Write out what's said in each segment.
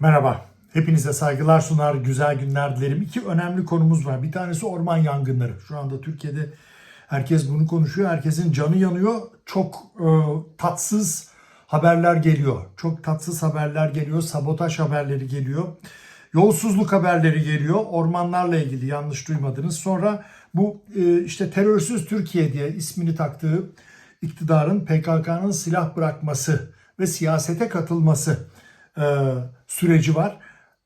Merhaba. Hepinize saygılar sunar, güzel günler dilerim. İki önemli konumuz var. Bir tanesi orman yangınları. Şu anda Türkiye'de herkes bunu konuşuyor. Herkesin canı yanıyor. Çok e, tatsız haberler geliyor. Çok tatsız haberler geliyor. Sabotaj haberleri geliyor. Yolsuzluk haberleri geliyor. Ormanlarla ilgili yanlış duymadınız. Sonra bu e, işte terörsüz Türkiye diye ismini taktığı iktidarın PKK'nın silah bırakması ve siyasete katılması süreci var.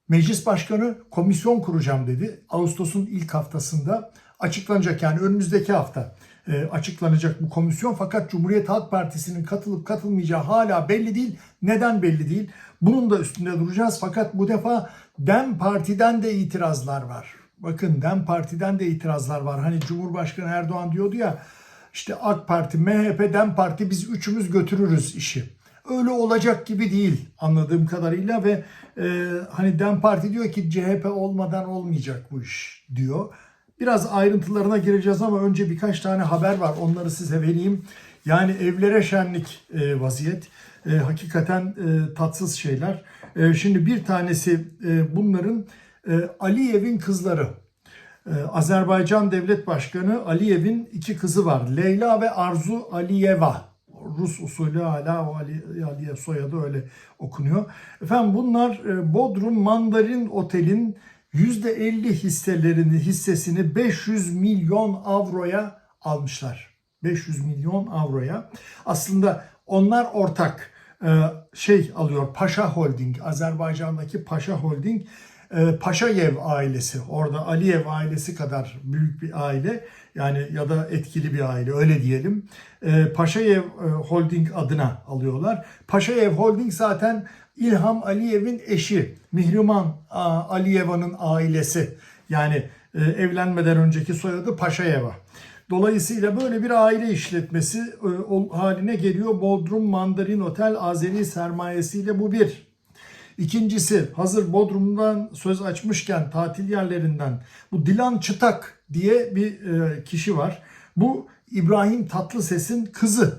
Meclis Başkanı komisyon kuracağım dedi. Ağustos'un ilk haftasında açıklanacak yani önümüzdeki hafta e, açıklanacak bu komisyon. Fakat Cumhuriyet Halk Partisi'nin katılıp katılmayacağı hala belli değil. Neden belli değil? Bunun da üstünde duracağız. Fakat bu defa DEM Parti'den de itirazlar var. Bakın DEM Parti'den de itirazlar var. Hani Cumhurbaşkanı Erdoğan diyordu ya işte AK Parti, MHP, DEM Parti biz üçümüz götürürüz işi öyle olacak gibi değil anladığım kadarıyla ve e, hani Dem Parti diyor ki CHP olmadan olmayacak bu iş diyor. Biraz ayrıntılarına gireceğiz ama önce birkaç tane haber var onları size vereyim. Yani evlere şenlik e, vaziyet. E, hakikaten e, tatsız şeyler. E, şimdi bir tanesi e, bunların e, Aliyev'in kızları. Ee, Azerbaycan Devlet Başkanı Aliyev'in iki kızı var. Leyla ve Arzu Aliyeva. Rus usulü hala o Ali, Aliyev soyadı öyle okunuyor. Efendim bunlar e, Bodrum Mandarin Otel'in %50 hisselerini hissesini 500 milyon avroya almışlar. 500 milyon avroya. Aslında onlar ortak e, şey alıyor Paşa Holding, Azerbaycan'daki Paşa Holding e, Paşayev ailesi, orada Aliyev ailesi kadar büyük bir aile yani ya da etkili bir aile öyle diyelim. E, Paşayev e, Holding adına alıyorlar. Paşayev Holding zaten İlham Aliyev'in eşi, Mihriman Aliyeva'nın ailesi. Yani evlenmeden önceki soyadı Paşayeva. Dolayısıyla böyle bir aile işletmesi haline geliyor. Bodrum Mandarin Otel Azeri sermayesiyle bu bir. İkincisi hazır Bodrum'dan söz açmışken tatil yerlerinden bu Dilan Çıtak diye bir e, kişi var. Bu İbrahim Tatlıses'in kızı.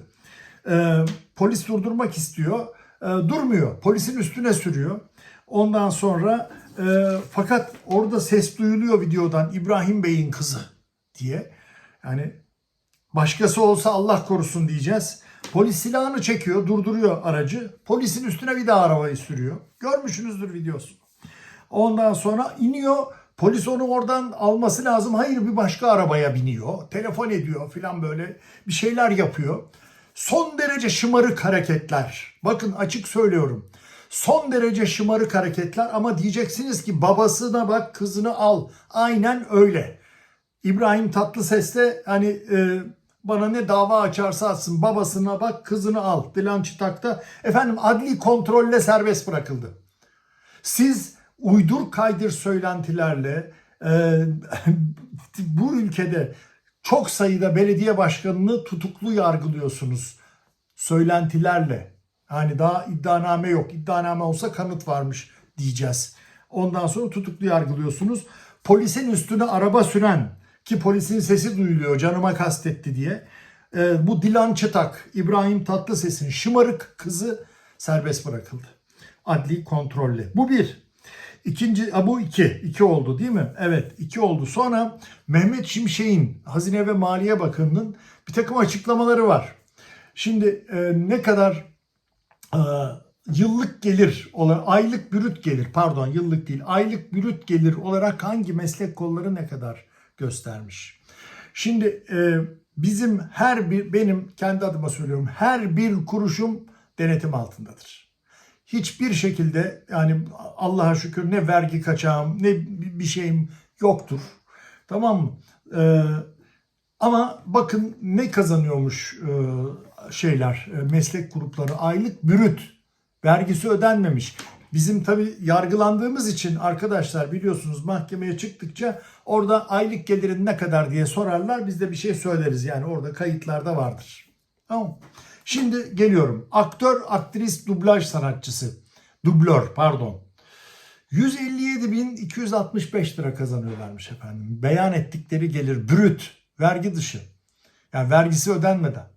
E, polis durdurmak istiyor. E, durmuyor. Polisin üstüne sürüyor. Ondan sonra e, fakat orada ses duyuluyor videodan İbrahim Bey'in kızı diye. Yani başkası olsa Allah korusun diyeceğiz. Polis silahını çekiyor, durduruyor aracı. Polisin üstüne bir daha arabayı sürüyor. Görmüşsünüzdür videosunu. Ondan sonra iniyor. Polis onu oradan alması lazım. Hayır bir başka arabaya biniyor. Telefon ediyor filan böyle bir şeyler yapıyor. Son derece şımarık hareketler. Bakın açık söylüyorum. Son derece şımarık hareketler ama diyeceksiniz ki babasına bak kızını al. Aynen öyle. İbrahim Tatlıses de hani e, bana ne dava açarsa atsın babasına bak kızını al. Dilan Çıtak'ta efendim adli kontrolle serbest bırakıldı. Siz uydur kaydır söylentilerle e, bu ülkede çok sayıda belediye başkanını tutuklu yargılıyorsunuz. Söylentilerle. Yani daha iddianame yok. İddianame olsa kanıt varmış diyeceğiz. Ondan sonra tutuklu yargılıyorsunuz. Polisin üstüne araba süren ki polisin sesi duyuluyor canıma kastetti diye. E, bu Dilan Çıtak, İbrahim Tatlıses'in şımarık kızı serbest bırakıldı. Adli kontrolle. Bu bir. İkinci, a, bu iki. iki oldu değil mi? Evet iki oldu. Sonra Mehmet Şimşek'in Hazine ve Maliye Bakanı'nın bir takım açıklamaları var. Şimdi e, ne kadar e, yıllık gelir olarak aylık bürüt gelir pardon yıllık değil aylık bürüt gelir olarak hangi meslek kolları ne kadar göstermiş. Şimdi e, bizim her bir benim kendi adıma söylüyorum her bir kuruşum denetim altındadır. Hiçbir şekilde yani Allah'a şükür ne vergi kaçağım ne bir şeyim yoktur. Tamam mı? E, ama bakın ne kazanıyormuş e, şeyler e, meslek grupları aylık bürüt vergisi ödenmemiş. Bizim tabi yargılandığımız için arkadaşlar biliyorsunuz mahkemeye çıktıkça orada aylık gelirin ne kadar diye sorarlar. Biz de bir şey söyleriz yani orada kayıtlarda vardır. Tamam Şimdi geliyorum. Aktör, aktris, dublaj sanatçısı. Dublör pardon. 157.265 lira kazanıyorlarmış efendim. Beyan ettikleri gelir brüt, vergi dışı. Yani vergisi ödenmeden.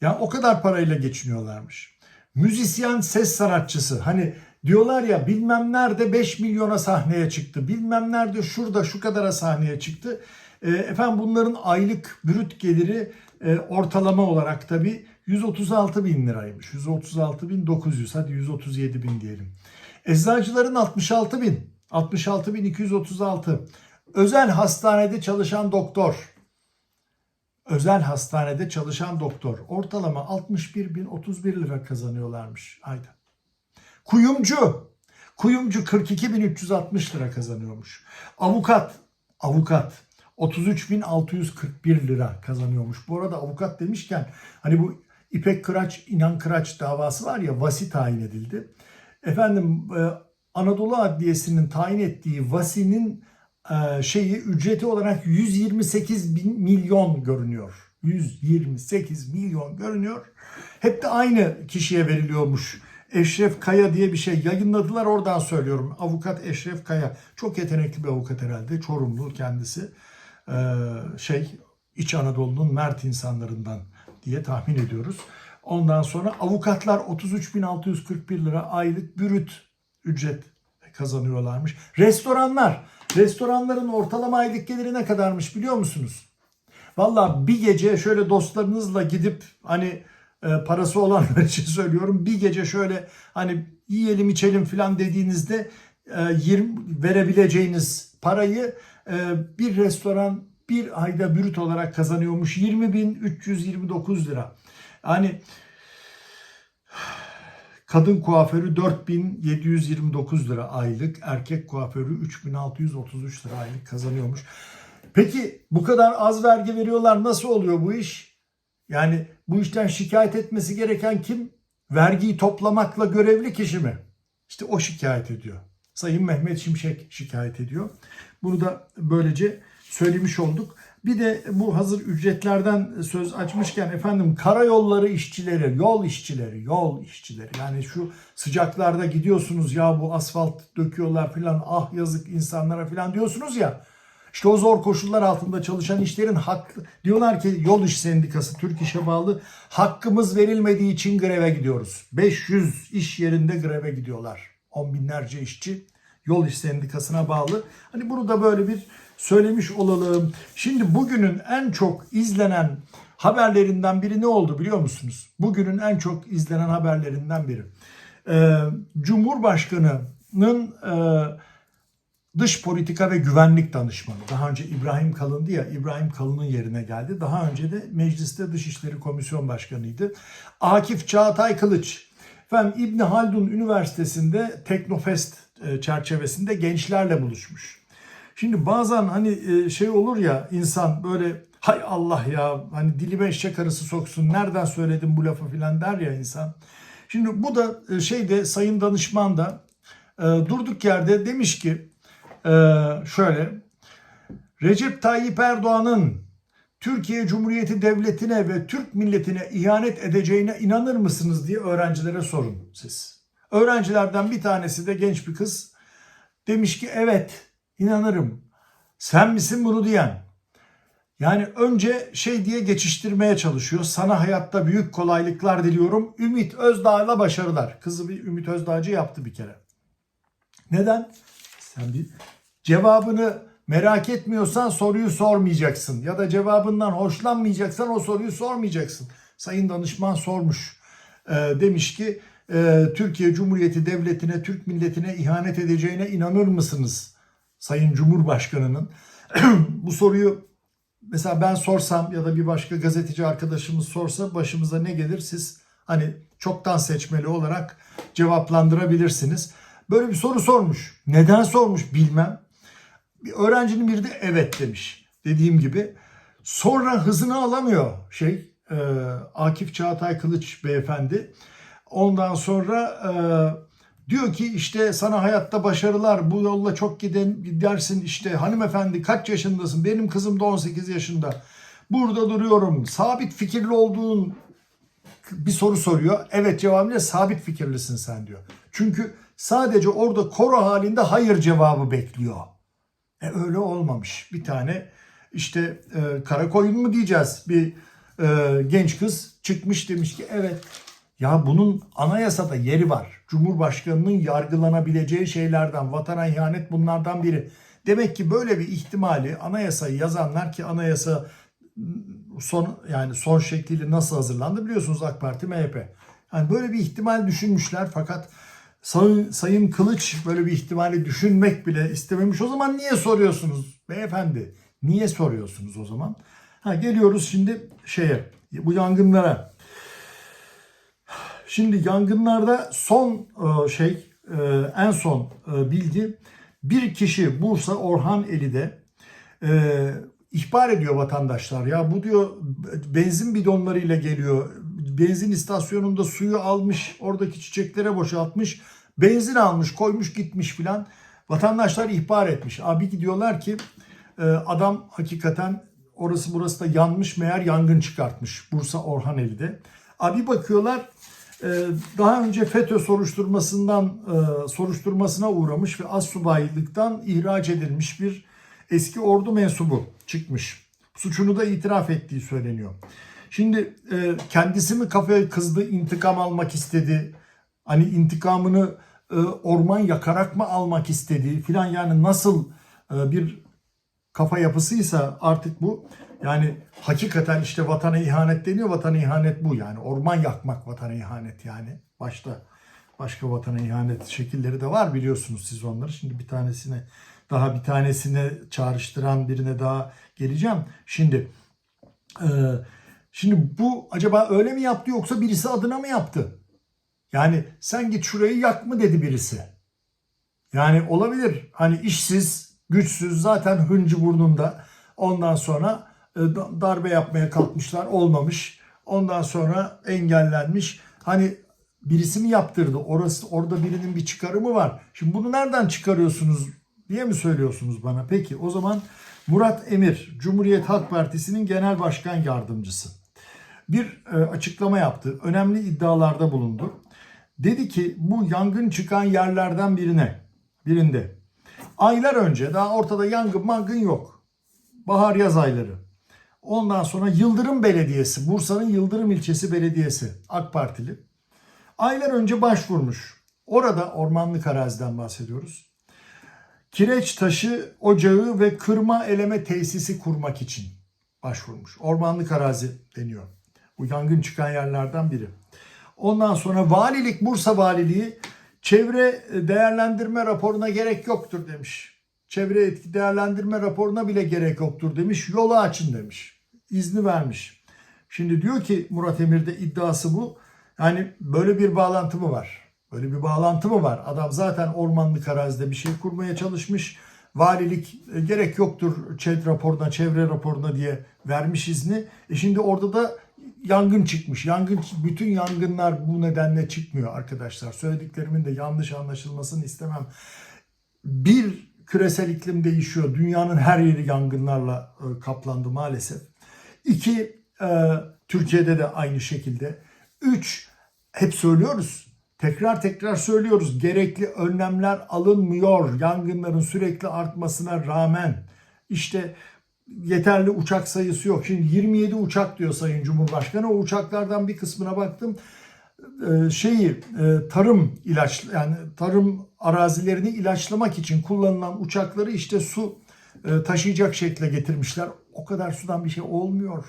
Yani o kadar parayla geçiniyorlarmış müzisyen ses sanatçısı hani Diyorlar ya bilmem nerede 5 milyona sahneye çıktı. Bilmem nerede şurada şu kadara sahneye çıktı. E, efendim bunların aylık brüt geliri e, ortalama olarak tabii 136 bin liraymış. 136 bin 900 hadi 137 bin diyelim. Eczacıların 66 bin. 66 bin 236. Özel hastanede çalışan doktor. Özel hastanede çalışan doktor. Ortalama 61 bin 31 lira kazanıyorlarmış ayda. Kuyumcu. Kuyumcu 42 bin 360 lira kazanıyormuş. Avukat. Avukat. 33.641 lira kazanıyormuş. Bu arada avukat demişken hani bu İpek Kıraç, İnan Kıraç davası var ya vasi tayin edildi. Efendim e, Anadolu Adliyesi'nin tayin ettiği vasinin e, şeyi ücreti olarak 128 bin milyon görünüyor. 128 milyon görünüyor. Hep de aynı kişiye veriliyormuş. Eşref Kaya diye bir şey yayınladılar oradan söylüyorum. Avukat Eşref Kaya. Çok yetenekli bir avukat herhalde. Çorumlu kendisi. Ee, şey İç Anadolu'nun mert insanlarından diye tahmin ediyoruz. Ondan sonra avukatlar 33.641 lira aylık bürüt ücret kazanıyorlarmış. Restoranlar, restoranların ortalama aylık geliri ne kadarmış biliyor musunuz? Valla bir gece şöyle dostlarınızla gidip hani e, parası olanlar için söylüyorum bir gece şöyle hani yiyelim içelim falan dediğinizde e, 20 verebileceğiniz parayı e, bir restoran bir ayda brüt olarak kazanıyormuş 20.329 lira. Hani kadın kuaförü 4729 lira aylık, erkek kuaförü 3633 lira aylık kazanıyormuş. Peki bu kadar az vergi veriyorlar nasıl oluyor bu iş? Yani bu işten şikayet etmesi gereken kim? Vergiyi toplamakla görevli kişi mi? İşte o şikayet ediyor. Sayın Mehmet Şimşek şikayet ediyor. Bunu da böylece söylemiş olduk. Bir de bu hazır ücretlerden söz açmışken efendim karayolları işçileri, yol işçileri, yol işçileri. Yani şu sıcaklarda gidiyorsunuz ya bu asfalt döküyorlar filan ah yazık insanlara filan diyorsunuz ya. İşte o zor koşullar altında çalışan işlerin hakkı diyorlar ki yol iş sendikası Türk İş'e bağlı hakkımız verilmediği için greve gidiyoruz. 500 iş yerinde greve gidiyorlar. On binlerce işçi yol iş sendikasına bağlı. Hani bunu da böyle bir söylemiş olalım. Şimdi bugünün en çok izlenen haberlerinden biri ne oldu biliyor musunuz? Bugünün en çok izlenen haberlerinden biri. Ee, Cumhurbaşkanı'nın e, dış politika ve güvenlik danışmanı. Daha önce İbrahim Kalın'dı ya İbrahim Kalın'ın yerine geldi. Daha önce de mecliste Dışişleri Komisyon Başkanı'ydı. Akif Çağatay Kılıç. Efendim İbni Haldun Üniversitesi'nde Teknofest çerçevesinde gençlerle buluşmuş. Şimdi bazen hani e, şey olur ya insan böyle hay Allah ya hani dilime eşek arısı soksun nereden söyledim bu lafı filan der ya insan. Şimdi bu da e, şeyde sayın danışman da durduk yerde demiş ki şöyle Recep Tayyip Erdoğan'ın Türkiye Cumhuriyeti Devleti'ne ve Türk milletine ihanet edeceğine inanır mısınız diye öğrencilere sorun siz. Öğrencilerden bir tanesi de genç bir kız demiş ki evet inanırım. Sen misin bunu diyen? Yani önce şey diye geçiştirmeye çalışıyor. Sana hayatta büyük kolaylıklar diliyorum. Ümit Özdağ'la başarılar. Kızı bir Ümit Özdağcı yaptı bir kere. Neden? Sen bir cevabını merak etmiyorsan soruyu sormayacaksın. Ya da cevabından hoşlanmayacaksan o soruyu sormayacaksın. Sayın danışman sormuş. Ee, demiş ki e, Türkiye Cumhuriyeti Devleti'ne, Türk milletine ihanet edeceğine inanır mısınız? Sayın Cumhurbaşkanı'nın. Bu soruyu mesela ben sorsam ya da bir başka gazeteci arkadaşımız sorsa başımıza ne gelir siz hani çoktan seçmeli olarak cevaplandırabilirsiniz. Böyle bir soru sormuş. Neden sormuş bilmem. Bir öğrencinin biri de evet demiş. Dediğim gibi. Sonra hızını alamıyor şey e, Akif Çağatay Kılıç beyefendi. Ondan sonra e, diyor ki işte sana hayatta başarılar bu yolla çok giden gidersin işte hanımefendi kaç yaşındasın benim kızım da 18 yaşında burada duruyorum sabit fikirli olduğun bir soru soruyor. Evet cevabıyla sabit fikirlisin sen diyor. Çünkü sadece orada koro halinde hayır cevabı bekliyor. E öyle olmamış. Bir tane işte e, kara koyun mu diyeceğiz bir e, genç kız çıkmış demiş ki evet Ya bunun anayasada yeri var. Cumhurbaşkanının yargılanabileceği şeylerden, vatana ihanet bunlardan biri. Demek ki böyle bir ihtimali anayasayı yazanlar ki anayasa son yani son şekliyle nasıl hazırlandı biliyorsunuz AK Parti MHP. Yani böyle bir ihtimal düşünmüşler fakat Sayın, Sayın Kılıç böyle bir ihtimali düşünmek bile istememiş. O zaman niye soruyorsunuz beyefendi? Niye soruyorsunuz o zaman? Ha geliyoruz şimdi şeye bu yangınlara. Şimdi yangınlarda son e, şey e, en son e, bilgi bir kişi Bursa Orhan Eli'de ihbar ediyor vatandaşlar. Ya bu diyor benzin bidonlarıyla geliyor. Benzin istasyonunda suyu almış, oradaki çiçeklere boşaltmış. Benzin almış, koymuş gitmiş filan. Vatandaşlar ihbar etmiş. Abi gidiyorlar ki adam hakikaten orası burası da yanmış meğer yangın çıkartmış Bursa Orhaneli'de. Abi bakıyorlar daha önce FETÖ soruşturmasından soruşturmasına uğramış ve az subaylıktan ihraç edilmiş bir eski ordu mensubu çıkmış. Suçunu da itiraf ettiği söyleniyor. Şimdi kendisi mi kafaya kızdı, intikam almak istedi? Hani intikamını orman yakarak mı almak istedi filan yani nasıl bir kafa yapısıysa artık bu yani hakikaten işte vatana ihanet deniyor. Vatana ihanet bu yani. Orman yakmak vatana ihanet yani. Başta başka vatana ihanet şekilleri de var biliyorsunuz siz onları. Şimdi bir tanesine daha bir tanesine çağrıştıran birine daha geleceğim. Şimdi e, şimdi bu acaba öyle mi yaptı yoksa birisi adına mı yaptı? Yani sen git şurayı yak mı dedi birisi. Yani olabilir. Hani işsiz, güçsüz zaten hıncı burnunda. Ondan sonra e, darbe yapmaya kalkmışlar olmamış. Ondan sonra engellenmiş. Hani birisi mi yaptırdı? Orası orada birinin bir çıkarı mı var? Şimdi bunu nereden çıkarıyorsunuz diye mi söylüyorsunuz bana? Peki o zaman Murat Emir, Cumhuriyet Halk Partisi'nin genel başkan yardımcısı. Bir e, açıklama yaptı. Önemli iddialarda bulundu. Dedi ki bu yangın çıkan yerlerden birine, birinde aylar önce daha ortada yangın mangın yok. Bahar yaz ayları. Ondan sonra Yıldırım Belediyesi, Bursa'nın Yıldırım ilçesi belediyesi AK Partili. Aylar önce başvurmuş. Orada ormanlık araziden bahsediyoruz. Kireç taşı ocağı ve kırma eleme tesisi kurmak için başvurmuş. Ormanlık arazi deniyor. Bu yangın çıkan yerlerden biri. Ondan sonra valilik, Bursa Valiliği çevre değerlendirme raporuna gerek yoktur demiş. Çevre etki değerlendirme raporuna bile gerek yoktur demiş. Yolu açın demiş. İzni vermiş. Şimdi diyor ki Murat Emir'de iddiası bu. Yani böyle bir bağlantı mı var? Böyle bir bağlantı mı var? Adam zaten ormanlık arazide bir şey kurmaya çalışmış. Valilik e, gerek yoktur ÇED raporuna, çevre raporuna diye vermiş izni. E şimdi orada da yangın çıkmış. Yangın bütün yangınlar bu nedenle çıkmıyor arkadaşlar. Söylediklerimin de yanlış anlaşılmasını istemem. Bir küresel iklim değişiyor. Dünyanın her yeri yangınlarla e, kaplandı maalesef. İki, e, Türkiye'de de aynı şekilde. Üç, hep söylüyoruz. Tekrar tekrar söylüyoruz. Gerekli önlemler alınmıyor. Yangınların sürekli artmasına rağmen. İşte yeterli uçak sayısı yok. Şimdi 27 uçak diyor Sayın Cumhurbaşkanı. O uçaklardan bir kısmına baktım. Ee, şeyi e, tarım ilaç yani tarım arazilerini ilaçlamak için kullanılan uçakları işte su e, taşıyacak şekle getirmişler. O kadar sudan bir şey olmuyor.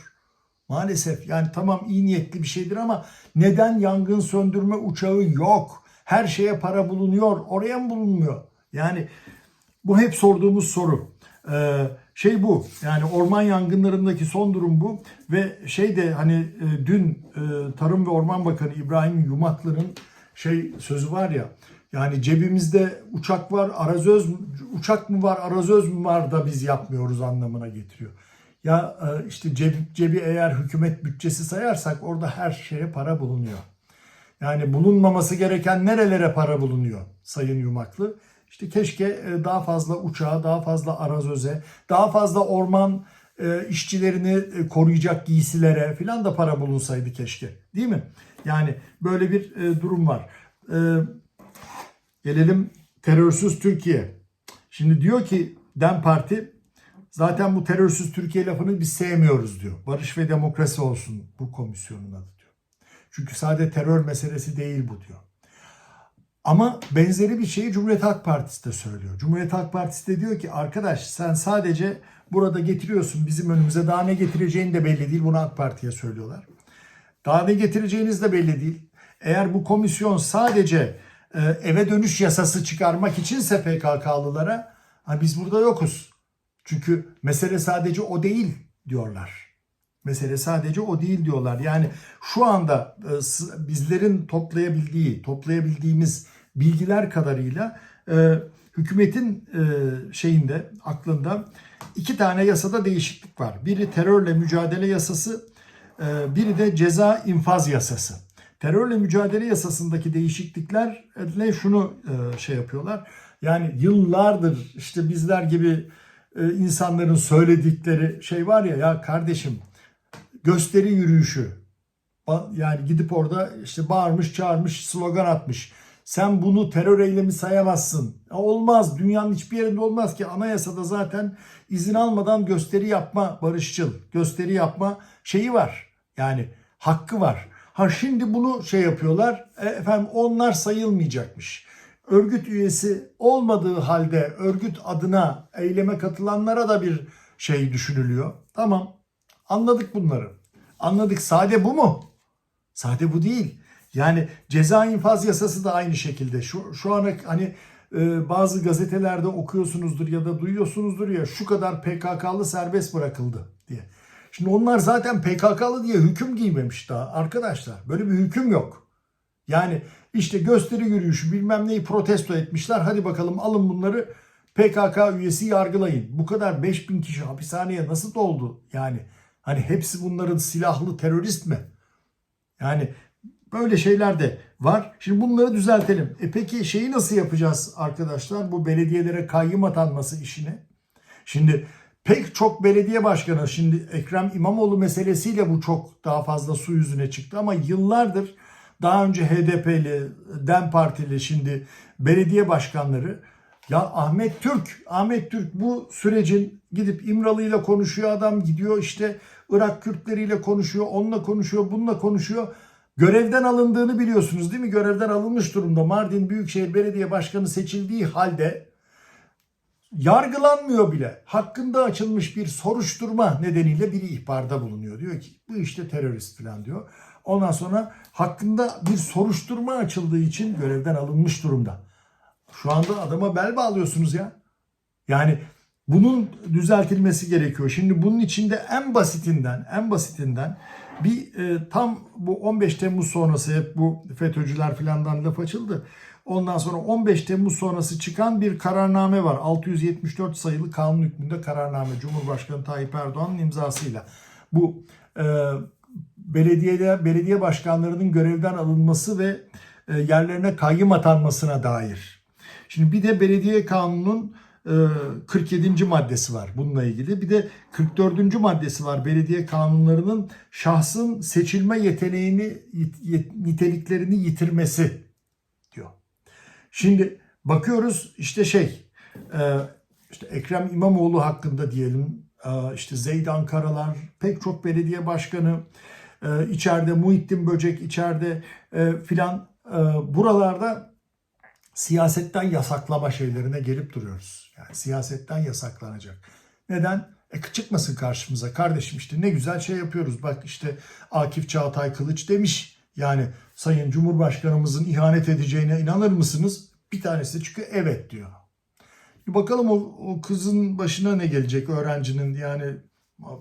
Maalesef yani tamam iyi niyetli bir şeydir ama neden yangın söndürme uçağı yok? Her şeye para bulunuyor. Oraya mı bulunmuyor? Yani bu hep sorduğumuz soru. Ee, şey bu yani orman yangınlarındaki son durum bu ve şey de hani e, dün e, Tarım ve Orman Bakanı İbrahim Yumaklı'nın şey sözü var ya yani cebimizde uçak var arazöz uçak mı var arazöz mü var da biz yapmıyoruz anlamına getiriyor. Ya e, işte cebi, cebi eğer hükümet bütçesi sayarsak orada her şeye para bulunuyor. Yani bulunmaması gereken nerelere para bulunuyor Sayın Yumaklı? İşte keşke e, daha fazla uçağa, daha fazla arazöze, daha fazla orman e, işçilerini koruyacak giysilere filan da para bulunsaydı keşke. Değil mi? Yani böyle bir durum var. Gelelim terörsüz Türkiye. Şimdi diyor ki DEM Parti zaten bu terörsüz Türkiye lafını biz sevmiyoruz diyor. Barış ve demokrasi olsun bu komisyonun adı diyor. Çünkü sadece terör meselesi değil bu diyor. Ama benzeri bir şeyi Cumhuriyet Halk Partisi de söylüyor. Cumhuriyet Halk Partisi de diyor ki arkadaş sen sadece burada getiriyorsun bizim önümüze daha ne getireceğin de belli değil. Bunu AK Parti'ye söylüyorlar. Daha ne getireceğiniz de belli değil. Eğer bu komisyon sadece e, eve dönüş yasası çıkarmak içinse PKK'lılara ha, biz burada yokuz. Çünkü mesele sadece o değil diyorlar. Mesele sadece o değil diyorlar. Yani şu anda e, bizlerin toplayabildiği, toplayabildiğimiz bilgiler kadarıyla e, hükümetin e, şeyinde, aklında iki tane yasada değişiklik var. Biri terörle mücadele yasası, e, biri de ceza infaz yasası. Terörle mücadele yasasındaki değişikliklerle şunu e, şey yapıyorlar. Yani yıllardır işte bizler gibi e, insanların söyledikleri şey var ya ya kardeşim gösteri yürüyüşü. Yani gidip orada işte bağırmış, çağırmış, slogan atmış. Sen bunu terör eylemi sayamazsın. Ya olmaz. Dünyanın hiçbir yerinde olmaz ki. Anayasada zaten izin almadan gösteri yapma barışçıl, gösteri yapma şeyi var. Yani hakkı var. Ha şimdi bunu şey yapıyorlar. E, efendim onlar sayılmayacakmış. Örgüt üyesi olmadığı halde örgüt adına eyleme katılanlara da bir şey düşünülüyor. Tamam. Anladık bunları. Anladık. Sade bu mu? Sade bu değil. Yani ceza infaz yasası da aynı şekilde. Şu, şu ana hani e, bazı gazetelerde okuyorsunuzdur ya da duyuyorsunuzdur ya şu kadar PKK'lı serbest bırakıldı diye. Şimdi onlar zaten PKK'lı diye hüküm giymemiş daha arkadaşlar. Böyle bir hüküm yok. Yani işte gösteri yürüyüşü bilmem neyi protesto etmişler. Hadi bakalım alın bunları PKK üyesi yargılayın. Bu kadar 5000 kişi hapishaneye nasıl doldu? Yani hani hepsi bunların silahlı terörist mi? Yani böyle şeyler de var. Şimdi bunları düzeltelim. E peki şeyi nasıl yapacağız arkadaşlar? Bu belediyelere kayyım atanması işini. Şimdi pek çok belediye başkanı şimdi Ekrem İmamoğlu meselesiyle bu çok daha fazla su yüzüne çıktı ama yıllardır daha önce HDP'li, DEM Partili şimdi belediye başkanları ya Ahmet Türk, Ahmet Türk bu sürecin gidip İmralı'yla konuşuyor adam gidiyor işte Irak Kürtleriyle konuşuyor, onunla konuşuyor, bununla konuşuyor. Görevden alındığını biliyorsunuz değil mi? Görevden alınmış durumda. Mardin Büyükşehir Belediye Başkanı seçildiği halde yargılanmıyor bile. Hakkında açılmış bir soruşturma nedeniyle biri ihbarda bulunuyor. Diyor ki bu işte terörist falan diyor. Ondan sonra hakkında bir soruşturma açıldığı için görevden alınmış durumda. Şu anda adama bel bağlıyorsunuz ya. Yani bunun düzeltilmesi gerekiyor. Şimdi bunun içinde en basitinden, en basitinden bir e, tam bu 15 Temmuz sonrası hep bu FETÖ'cüler filandan laf açıldı. Ondan sonra 15 Temmuz sonrası çıkan bir kararname var. 674 sayılı kanun hükmünde kararname Cumhurbaşkanı Tayyip Erdoğan'ın imzasıyla. Bu e, belediye belediye başkanlarının görevden alınması ve e, yerlerine kayyım atanmasına dair. Şimdi bir de belediye kanunun 47. maddesi var bununla ilgili. Bir de 44. maddesi var belediye kanunlarının şahsın seçilme yeteneğini, yet- niteliklerini yitirmesi diyor. Şimdi bakıyoruz işte şey e, işte Ekrem İmamoğlu hakkında diyelim e, işte Zeydan Karalar pek çok belediye başkanı e, içeride Muhittin Böcek içeride e, filan e, buralarda siyasetten yasaklama şeylerine gelip duruyoruz. Yani siyasetten yasaklanacak. Neden? E çıkmasın karşımıza kardeşim işte ne güzel şey yapıyoruz. Bak işte Akif Çağatay Kılıç demiş. Yani Sayın Cumhurbaşkanımızın ihanet edeceğine inanır mısınız? Bir tanesi de çünkü evet diyor. Bir bakalım o, o kızın başına ne gelecek öğrencinin yani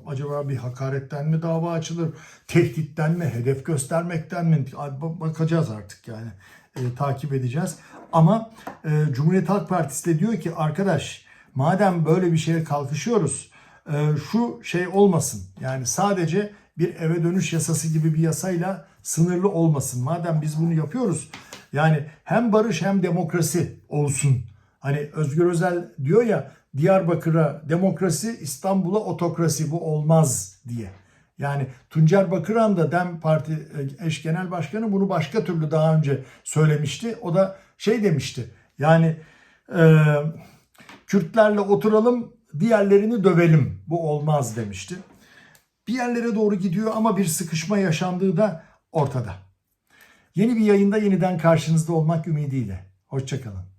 acaba bir hakaretten mi dava açılır, tehditten mi, hedef göstermekten mi Ba- bakacağız artık yani E, takip edeceğiz. Ama e, Cumhuriyet Halk Partisi de diyor ki arkadaş madem böyle bir şeye kalkışıyoruz e, şu şey olmasın yani sadece bir eve dönüş yasası gibi bir yasayla sınırlı olmasın. Madem biz bunu yapıyoruz yani hem barış hem demokrasi olsun. Hani Özgür Özel diyor ya Diyarbakır'a demokrasi, İstanbul'a otokrasi bu olmaz diye. Yani Tuncer Bakıran da DEM Parti e, eş genel başkanı bunu başka türlü daha önce söylemişti. O da şey demişti. Yani e, Kürtlerle oturalım, diğerlerini dövelim. Bu olmaz demişti. Bir yerlere doğru gidiyor ama bir sıkışma yaşandığı da ortada. Yeni bir yayında yeniden karşınızda olmak ümidiyle. Hoşçakalın.